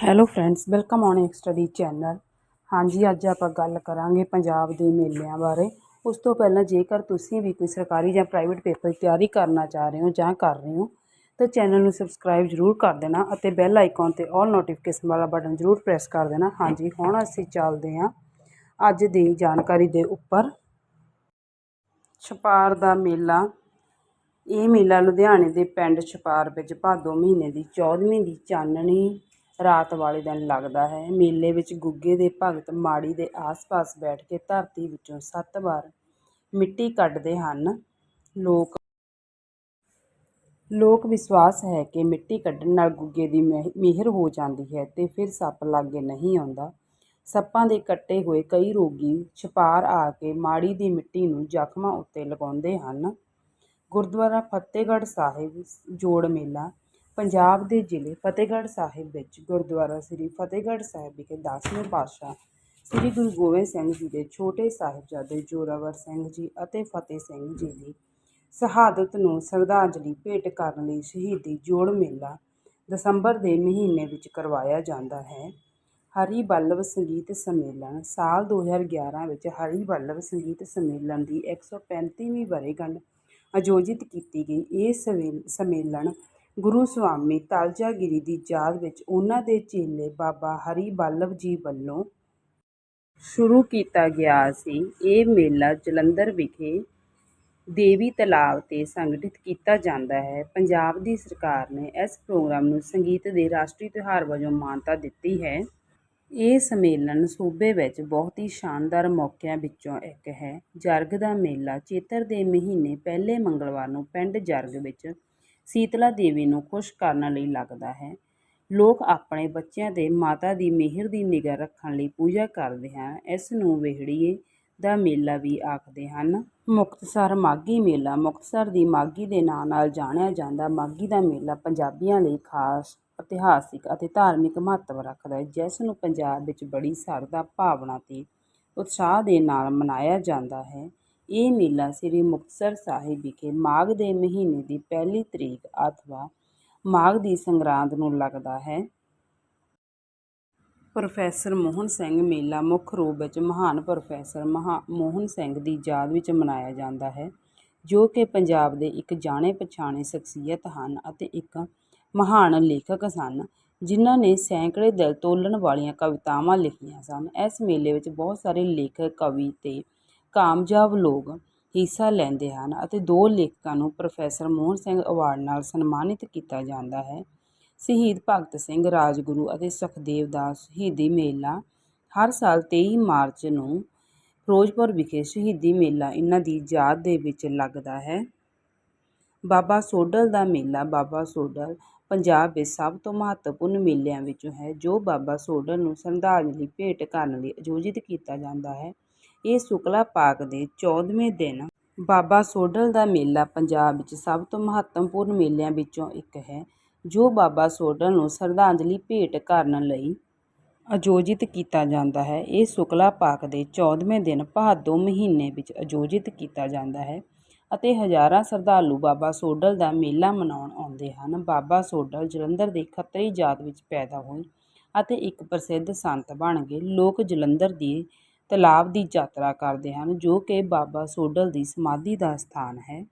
Hello friends welcome on ਇੱਕ study channel ਹਾਂਜੀ, ਅੱਜ ਆਪਾਂ ਗੱਲ ਕਰਾਂਗੇ ਪੰਜਾਬ ਦੇ ਮੇਲਿਆਂ ਬਾਰੇ। ਉਸ ਤੋਂ ਪਹਿਲਾਂ ਜੇਕਰ ਤੁਸੀਂ ਵੀ ਕੋਈ ਸਰਕਾਰੀ ਜਾਂ ਪ੍ਰਾਈਵੇਟ ਪੇਪਰ ਦੀ ਤਿਆਰੀ ਕਰਨਾ ਚਾਹ ਰਹੇ ਹੋ ਜਾਂ ਕਰ ਰਹੇ ਹੋ, ਤਾਂ ਚੈਨਲ ਨੂੰ ਸਬਸਕ੍ਰਾਈਬ ਜ਼ਰੂਰ ਕਰ ਦੇਣਾ ਅਤੇ ਬੈਲ ਆਈਕਨ ਤੇ ਆਲ ਨੋਟੀਫਿਕੇਸ਼ਨ ਵਾਲਾ ਬਟਨ ਜ਼ਰੂਰ ਪ੍ਰੈਸ ਕਰ ਦੇਣਾ। ਹਾਂਜੀ, ਹੁਣ ਅਸੀਂ ਚੱਲਦੇ ਹਾਂ ਅੱਜ ਦੀ ਜਾਣਕਾਰੀ ਦੇ ਉੱਪਰ। ਛਪਾਰ ਦਾ ਮੇਲਾ। ਇਹ ਮੇਲਾ ਲੁਧਿਆਣੇ ਦੇ ਪਿੰਡ ਛਪਾਰ ਵਿੱਚ ਭਾਦੋ ਮਹੀਨੇ ਦੀ 14ਵੀਂ ਦੀ ਚਾਨਣੀ ਰਾਤ ਵਾਲੇ ਦਿਨ ਲੱਗਦਾ ਹੈ। ਮੇਲੇ ਵਿੱਚ ਗੁੱਗੇ ਦੇ ਭਗਤ ਮਾੜੀ ਦੇ ਆਸ-ਪਾਸ ਬੈਠ ਕੇ ਧਰਤੀ ਵਿੱਚੋਂ ਸੱਤ ਵਾਰ ਮਿੱਟੀ ਕੱਢਦੇ ਹਨ। ਲੋਕ ਲੋਕ ਵਿਸ਼ਵਾਸ ਹੈ ਕਿ ਮਿੱਟੀ ਕੱਢਣ ਨਾਲ ਗੁੱਗੇ ਦੀ ਮਿਹ- ਮਿਹਰ ਹੋ ਜਾਂਦੀ ਹੈ ਤੇ ਫਿਰ ਸੱਪ ਲਾਗੇ ਨਹੀਂ ਆਉਂਦਾ। ਸੱਪਾਂ ਦੇ ਕੱਟੇ ਹੋਏ ਕਈ ਰੋਗੀ ਛਪਾਰ ਆ ਕੇ ਮਾੜੀ ਦੀ ਮਿੱਟੀ ਨੂੰ ਜ਼ਖਮਾਂ ਉੱਤੇ ਲਗਾਉਂਦੇ ਹਨ। ਗੁਰਦੁਆਰਾ ਫਤਿਹਗੜ੍ਹ ਸਾਹਿਬ ਜੋੜ ਮੇਲਾ ਪੰਜਾਬ ਦੇ ਜ਼ਿਲ੍ਹੇ ਫਤਿਹਗੜ੍ਹ ਸਾਹਿਬ ਵਿੱਚ ਗੁਰਦੁਆਰਾ ਸ੍ਰੀ ਫਤਿਹਗੜ੍ਹ ਸਾਹਿਬ ਵਿਖੇ ਦਸਵੇਂ ਪਾਤਸ਼ਾਹ ਸ੍ਰੀ ਗੁਰੂ ਗੋਬਿੰਦ ਸਿੰਘ ਜੀ ਦੇ ਛੋਟੇ ਸਾਹਿਬਜ਼ਾਦੇ ਜ਼ੋਰਾਵਰ ਸਿੰਘ ਜੀ ਅਤੇ ਫਤਿਹ ਸਿੰਘ ਜੀ ਦੀ ਸ਼ਹਾਦਤ ਨੂੰ ਸ਼ਰਧਾਂਜਲੀ ਭੇਟ ਕਰਨ ਲਈ ਸ਼ਹੀਦੀ ਜੋੜ ਮੇਲਾ ਦਸੰਬਰ ਦੇ ਮਹੀਨੇ ਵਿੱਚ ਕਰਵਾਇਆ ਜਾਂਦਾ ਹੈ। ਹਰੀ ਬੱਲਭ ਸੰਗੀਤ ਸੰਮੇਲਨ ਸਾਲ 2011 ਵਿੱਚ ਹਰੀ ਬੱਲਭ ਸੰਗੀਤ ਸੰਮੇਲਨ ਦੀ 135ਵੀਂ ਵਰ੍ਹੇਗੰਢ ਆਯੋਜਿਤ ਕੀਤੀ ਗਈ। ਇਹ ਸਵੇ- ਸੰਮੇਲਨ ਗੁਰੂ ਸਵਾਮੀ ਤਾਲਜਾਗਿਰੀ ਦੀ ਯਾਦ ਵਿੱਚ ਉਹਨਾਂ ਦੇ ਚੇਲੇ ਬਾਬਾ ਹਰੀ ਬੱਲਭ ਜੀ ਵੱਲੋਂ ਸ਼ੁਰੂ ਕੀਤਾ ਗਿਆ ਸੀ। ਇਹ ਮੇਲਾ ਜਲੰਧਰ ਵਿਖੇ ਦੇਵੀ ਤਲਾਬ 'ਤੇ ਸੰਗਠਿਤ ਕੀਤਾ ਜਾਂਦਾ ਹੈ। ਪੰਜਾਬ ਦੀ ਸਰਕਾਰ ਨੇ ਇਸ ਪ੍ਰੋਗਰਾਮ ਨੂੰ ਸੰਗੀਤ ਦੇ ਰਾਸ਼ਟਰੀ ਤਿਉਹਾਰ ਵਜੋਂ ਮਾਨਤਾ ਦਿੱਤੀ ਹੈ। ਇਹ ਸੰਮੇਲਨ ਸੂਬੇ ਵਿੱਚ ਬਹੁਤ ਹੀ ਸ਼ਾਨਦਾਰ ਮੌਕਿਆਂ ਵਿੱਚੋਂ ਇੱਕ ਹੈ। ਜਰਗ ਦਾ ਮੇਲਾ ਚੇਤਰ ਦੇ ਮਹੀਨੇ ਪਹਿਲੇ ਮੰਗਲਵਾਰ ਨੂੰ ਪਿੰਡ ਜਰਗ ਵਿੱਚ ਸੀਤਲਾ ਦੇਵੀ ਨੂੰ ਖੁਸ਼ ਕਰਨ ਲਈ ਲੱਗਦਾ ਹੈ। ਲੋਕ ਆਪਣੇ ਬੱਚਿਆਂ ਦੇ ਮਾਤਾ ਦੀ ਮਿਹਰ ਦੀ ਨਿਗਾਹ ਰੱਖਣ ਲਈ ਪੂਜਾ ਕਰਦੇ ਹਨ। ਇਸ ਨੂੰ ਵਿਹੜੀਏ ਦਾ ਮੇਲਾ ਵੀ ਆਖਦੇ ਹਨ। ਮੁਕਤਸਰ ਮਾਘੀ ਮੇਲਾ, ਮੁਕਤਸਰ ਦੀ ਮਾਘੀ ਦੇ ਨਾਂ ਨਾਲ ਜਾਣਿਆ ਜਾਂਦਾ। ਮਾਘੀ ਦਾ ਮੇਲਾ ਪੰਜਾਬੀਆਂ ਲਈ ਖਾਸ, ਇਤਿਹਾਸਿਕ ਅਤੇ ਧਾਰਮਿਕ ਮਹੱਤਵ ਰੱਖਦਾ ਹੈ, ਜਿਸ ਨੂੰ ਪੰਜਾਬ ਵਿੱਚ ਬੜੀ ਸ਼ਰਧਾ, ਭਾਵਨਾ ਅਤੇ ਉਤਸ਼ਾਹ ਦੇ ਨਾਲ ਮਨਾਇਆ ਜਾਂਦਾ ਹੈ। ਇਹ ਮੇਲਾ ਸ੍ਰੀ ਮੁਕਤਸਰ ਸਾਹਿਬ ਵਿਖੇ ਮਾਘ ਦੇ ਮਹੀਨੇ ਦੀ ਪਹਿਲੀ ਤਰੀਕ ਅਥਵਾ ਮਾਘ ਦੀ ਸੰਗਰਾਂਦ ਨੂੰ ਲੱਗਦਾ ਹੈ। ਪ੍ਰੋਫੈਸਰ ਮੋਹਨ ਸਿੰਘ ਮੇਲਾ ਮੁੱਖ ਰੂਪ ਵਿੱਚ ਮਹਾਨ ਪ੍ਰੋਫੈਸਰ ਮਹਾ, ਮੋਹਨ ਸਿੰਘ ਦੀ ਯਾਦ ਵਿੱਚ ਮਨਾਇਆ ਜਾਂਦਾ ਹੈ, ਜੋ ਕਿ ਪੰਜਾਬ ਦੇ ਇੱਕ ਜਾਣੇ ਪਛਾਣੇ ਸ਼ਖਸੀਅਤ ਹਨ ਅਤੇ ਇੱਕ ਮਹਾਨ ਲੇਖਕ ਸਨ, ਜਿਨ੍ਹਾਂ ਨੇ ਸੈਂਕੜੇ ਦਿਲ ਤੋਲਣ ਵਾਲੀਆਂ ਕਵਿਤਾਵਾਂ ਲਿਖੀਆਂ ਸਨ। ਇਸ ਮੇਲੇ ਵਿੱਚ ਬਹੁਤ ਸਾਰੇ ਲੇਖਕ, ਕਵੀ ਤੇ ਕਾਮਯਾਬ ਲੋਕ ਹਿੱਸਾ ਲੈਂਦੇ ਹਨ ਅਤੇ ਦੋ ਲੇਖਕਾਂ ਨੂੰ ਪ੍ਰੋਫੈਸਰ ਮੋਹਨ ਸਿੰਘ ਅਵਾਰਡ ਨਾਲ ਸਨਮਾਨਿਤ ਕੀਤਾ ਜਾਂਦਾ ਹੈ। ਸ਼ਹੀਦ ਭਗਤ ਸਿੰਘ ਰਾਜਗੁਰੂ ਅਤੇ ਸੁਖਦੇਵ ਦਾ ਸ਼ਹੀਦੀ ਮੇਲਾ ਹਰ ਸਾਲ ਤੇਈ ਮਾਰਚ ਨੂੰ ਫਿਰੋਜ਼ਪੁਰ ਵਿਖੇ ਸ਼ਹੀਦੀ ਮੇਲਾ ਇਹਨਾਂ ਦੀ ਯਾਦ ਦੇ ਵਿੱਚ ਲੱਗਦਾ ਹੈ। ਬਾਬਾ ਸੋਡਲ ਦਾ ਮੇਲਾ ਬਾਬਾ ਸੋਡਲ ਪੰਜਾਬ ਵਿੱਚ ਸਭ ਤੋਂ ਮਹੱਤਵਪੂਰਨ ਮੇਲਿਆਂ ਵਿੱਚੋਂ ਹੈ, ਜੋ ਬਾਬਾ ਸੋਡਲ ਨੂੰ ਸ਼ਰਧਾਂਜਲੀ ਭੇਟ ਕਰਨ ਲਈ ਆਯੋਜਿਤ ਕੀਤਾ ਜਾਂਦਾ ਹੈ। ਇਹ ਸ਼ੁਕਲਾ ਪਾਕ ਦੇ 14ਵੇਂ ਦਿਨ ਬਾਬਾ ਸੋਡਲ ਦਾ ਮੇਲਾ ਪੰਜਾਬ ਵਿੱਚ ਸਭ ਤੋਂ ਮਹੱਤਵਪੂਰਨ ਮੇਲਿਆਂ ਵਿੱਚੋਂ ਇੱਕ ਹੈ, ਜੋ ਬਾਬਾ ਸੋਡਲ ਨੂੰ ਸ਼ਰਧਾਂਜਲੀ ਭੇਟ ਕਰਨ ਲਈ ਆਯੋਜਿਤ ਕੀਤਾ ਜਾਂਦਾ ਹੈ। ਇਹ ਸ਼ੁਕਲਾ ਪਾਕ ਦੇ 14ਵੇਂ ਦਿਨ ਭਾਦੋ ਮਹੀਨੇ ਵਿੱਚ ਆਯੋਜਿਤ ਕੀਤਾ ਜਾਂਦਾ ਹੈ ਅਤੇ ਹਜ਼ਾਰਾਂ ਸ਼ਰਧਾਲੂ ਬਾਬਾ ਸੋਡਲ ਦਾ ਮੇਲਾ ਮਨਾਉਣ ਆਉਂਦੇ ਹਨ। ਬਾਬਾ ਸੋਡਲ ਜਲੰਧਰ ਦੇ ਖੱਤਰੀ ਜਾਤ ਵਿੱਚ ਪੈਦਾ ਹੋਏ ਅਤੇ ਇੱਕ ਪ੍ਰਸਿੱਧ ਸੰਤ ਬਣ ਗਏ। ਲੋਕ ਜਲੰਧਰ ਦੀ ਤਲਾਬ ਦੀ ਯਾਤਰਾ ਕਰਦੇ ਹਨ ਜੋ ਕਿ ਬਾਬਾ ਸੋਡਲ ਦੀ ਸਮਾਧੀ ਦਾ ਸਥਾਨ ਹੈ।